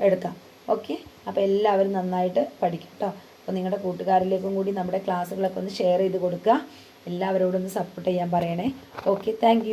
എടുക്കാം. ഓക്കെ? അപ്പോൾ എല്ലാവരും നന്നായിട്ട് പഠിക്കും കേട്ടോ അപ്പോൾ നിങ്ങളുടെ കൂട്ടുകാരിലേക്കും കൂടി നമ്മുടെ ക്ലാസ്സുകളൊക്കെ ഒന്ന് ഷെയർ ചെയ്ത് കൊടുക്കുക. എല്ലാവരോടും സപ്പോർട്ട് ചെയ്യാൻ പറയണേ. Okay thank